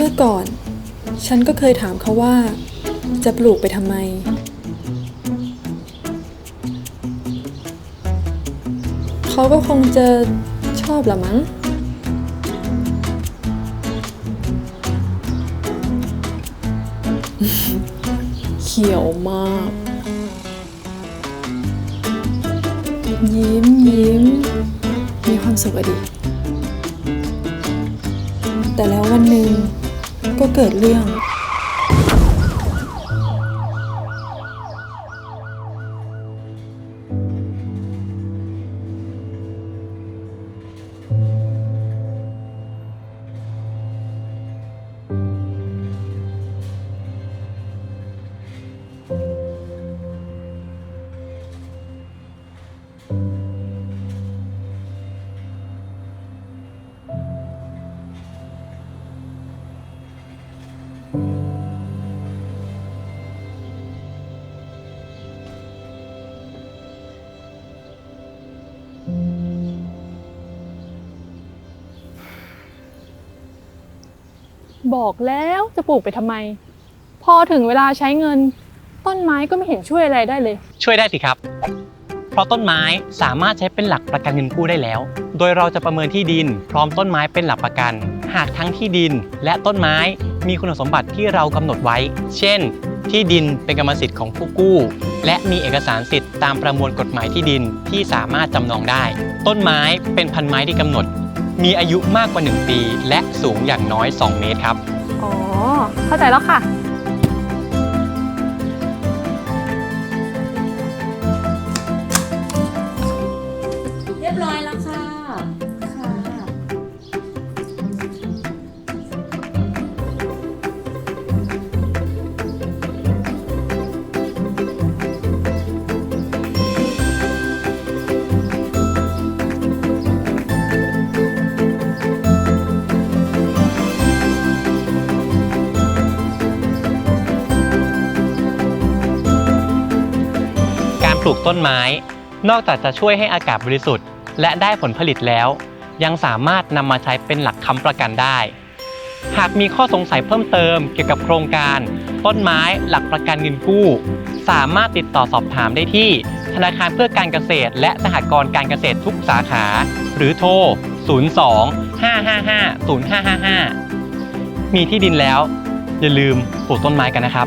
มื่อก่อน ฉันก็เคยถามเขาว่า จะปลูกไปทำไม เขาก็คงจะชอบละมั้ง เขียวมาก ยิ้มยิ้ม มีความสุขอะดิแต่แล้ววันหนึ่ง ก็เกิดเรื่อง บอกแล้วจะปลูกไปทำไม พอถึงเวลาใช้เงิน ต้นไม้ก็ไม่เห็นช่วยอะไรได้เลย ช่วยได้สิครับ เพราะต้นไม้สามารถใช้เป็นหลักประกันเงินกู้ได้แล้ว โดยเราจะประเมินที่ดิน พร้อมต้นไม้เป็นหลักประกัน หากทั้งที่ดินและต้นไม้มีคุณสมบัติที่เรากำหนดไว้ เช่น ที่ดินเป็นกรรมสิทธิ์ของผู้กู้ และมีเอกสารสิทธิ์ตามประมวลกฎหมายที่ดินที่สามารถจำนองได้ ต้นไม้เป็นพันไม้ที่กำหนด มีอายุมากกว่า 1 ปี และสูงอย่างน้อย 2 เมตรครับ อ๋อ เข้าใจแล้วค่ะ ปลูกต้นไม้ นอกจากจะช่วยให้อากาศบริสุทธิ์ และได้ผลผลิตแล้ว ยังสามารถนำมาใช้เป็นหลักค้ำประกันได้ หากมีข้อสงสัยเพิ่มเติมเกี่ยวกับโครงการ ต้นไม้หลักประกันเงินกู้ สามารถติดต่อสอบถามได้ที่ ธนาคารเพื่อการเกษตร และสหกรณ์การเกษตรทุกสาขา หรือโทร 02 555 0555 มีที่ดินแล้ว อย่าลืมปลูกต้นไม้กันนะครับ